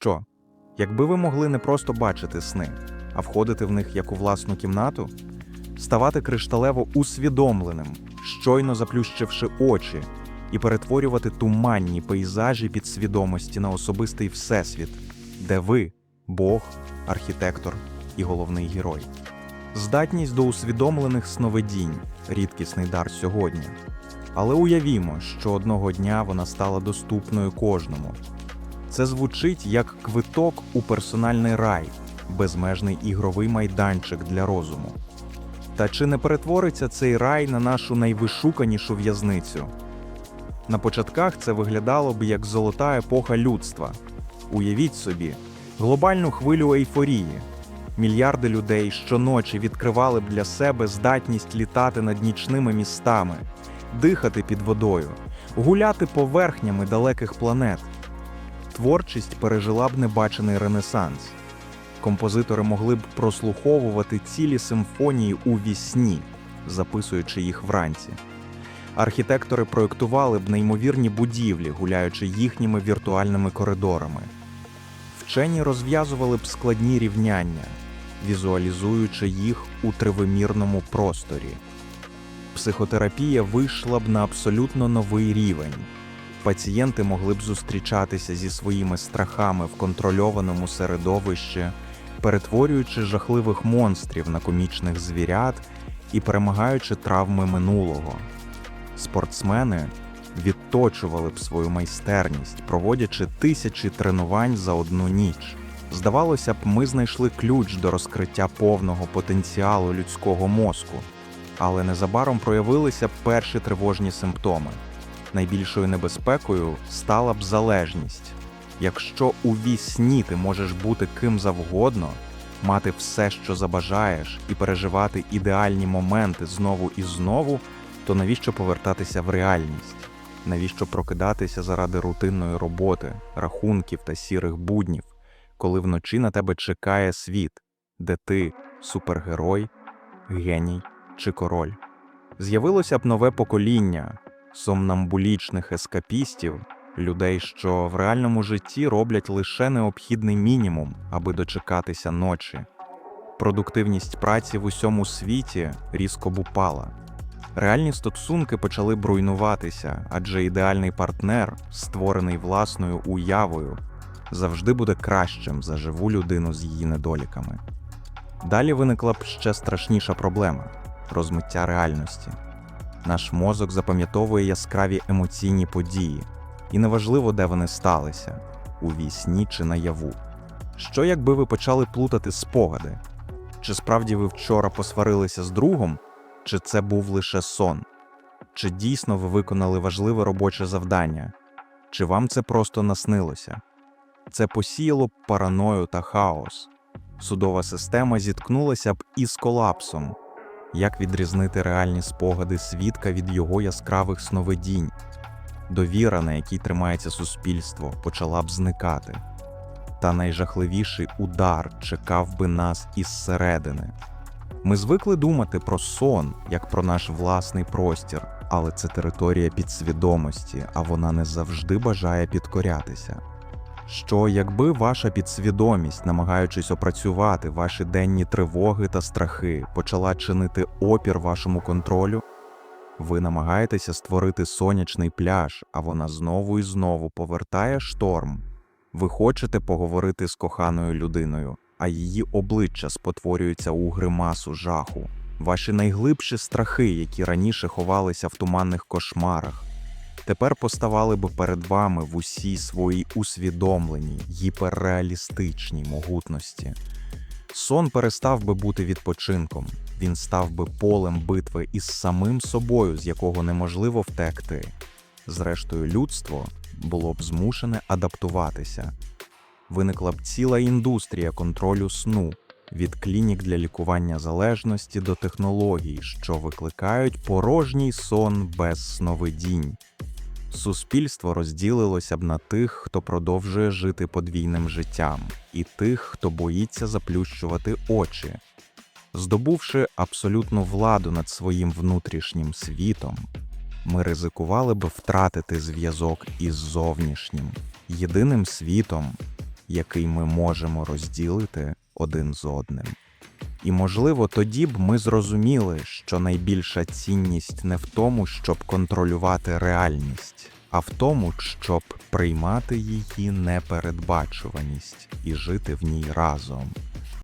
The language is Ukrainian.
Що? Якби ви могли не просто бачити сни, а входити в них як у власну кімнату, ставати кришталево усвідомленим, щойно заплющивши очі, і перетворювати туманні пейзажі підсвідомості на особистий всесвіт, де ви Бог, архітектор і головний герой. Здатність до усвідомлених сновидінь рідкісний дар сьогодні. Але уявімо, що одного дня вона стала доступною кожному. Це звучить як квиток у персональний рай, безмежний ігровий майданчик для розуму. Та чи не перетвориться цей рай на нашу найвишуканішу в'язницю? На початках це виглядало б як золота епоха людства. Уявіть собі, глобальну хвилю ейфорії. Мільярди людей щоночі відкривали б для себе здатність літати над нічними містами, дихати під водою, гуляти поверхнями далеких планет. Творчість пережила б небачений ренесанс. Композитори могли б прослуховувати цілі симфонії у вісні, записуючи їх вранці. Архітектори проєктували б неймовірні будівлі, гуляючи їхніми віртуальними коридорами. Вчені розв'язували б складні рівняння, візуалізуючи їх у тривимірному просторі. Психотерапія вийшла б на абсолютно новий рівень. Пацієнти могли б зустрічатися зі своїми страхами в контрольованому середовищі, перетворюючи жахливих монстрів на комічних звірят і перемагаючи травми минулого. Спортсмени відточували б свою майстерність, проводячи тисячі тренувань за одну ніч. Здавалося б, ми знайшли ключ до розкриття повного потенціалу людського мозку, але незабаром проявилися перші тривожні симптоми. Найбільшою небезпекою стала б залежність. Якщо у вісні ти можеш бути ким завгодно, мати все, що забажаєш, і переживати ідеальні моменти знову і знову, то навіщо повертатися в реальність? Навіщо прокидатися заради рутинної роботи, рахунків та сірих буднів, коли вночі на тебе чекає світ, де ти супергерой, геній чи король? З'явилося б нове покоління сомнамбулічних ескапістів, людей, що в реальному житті роблять лише необхідний мінімум, аби дочекатися ночі. Продуктивність праці в усьому світі різко б упала. Реальні стосунки почали б руйнуватися, адже ідеальний партнер, створений власною уявою, завжди буде кращим за живу людину з її недоліками. Далі виникла б ще страшніша проблема розмиття реальності. Наш мозок запам'ятовує яскраві емоційні події, і неважливо, де вони сталися у вісні чи наяву. Що якби ви почали плутати спогади? Чи справді ви вчора посварилися з другом, чи це був лише сон? Чи дійсно ви виконали важливе робоче завдання? Чи вам це просто наснилося? Це посіяло б параною та хаос. Судова система зіткнулася б із колапсом. Як відрізнити реальні спогади свідка від його яскравих сновидінь? Довіра, на якій тримається суспільство, почала б зникати. Та найжахливіший удар чекав би нас із середини. Ми звикли думати про сон як про наш власний простір, але це територія підсвідомості, а вона не завжди бажає підкорятися. Що, якби ваша підсвідомість, намагаючись опрацювати ваші денні тривоги та страхи, почала чинити опір вашому контролю? Ви намагаєтеся створити сонячний пляж, а вона знову і знову повертає шторм. Ви хочете поговорити з коханою людиною, а її обличчя спотворюється у гримасу жаху. Ваші найглибші страхи, які раніше ховалися в туманних кошмарах, тепер поставали б перед вами в усій своїй усвідомленій, гіперреалістичній могутності. Сон перестав би бути відпочинком, він став би полем битви із самим собою, з якого неможливо втекти. Зрештою, людство було б змушене адаптуватися. Виникла б ціла індустрія контролю сну від клінік для лікування залежності до технологій, що викликають порожній сон без сновидінь. Суспільство розділилося б на тих, хто продовжує жити подвійним життям, і тих, хто боїться заплющувати очі. Здобувши абсолютну владу над своїм внутрішнім світом, ми ризикували б втратити зв'язок із зовнішнім, єдиним світом, який ми можемо розділити один з одним. І, можливо, тоді б ми зрозуміли, що найбільша цінність не в тому, щоб контролювати реальність, а в тому, щоб приймати її непередбачуваність і жити в ній разом.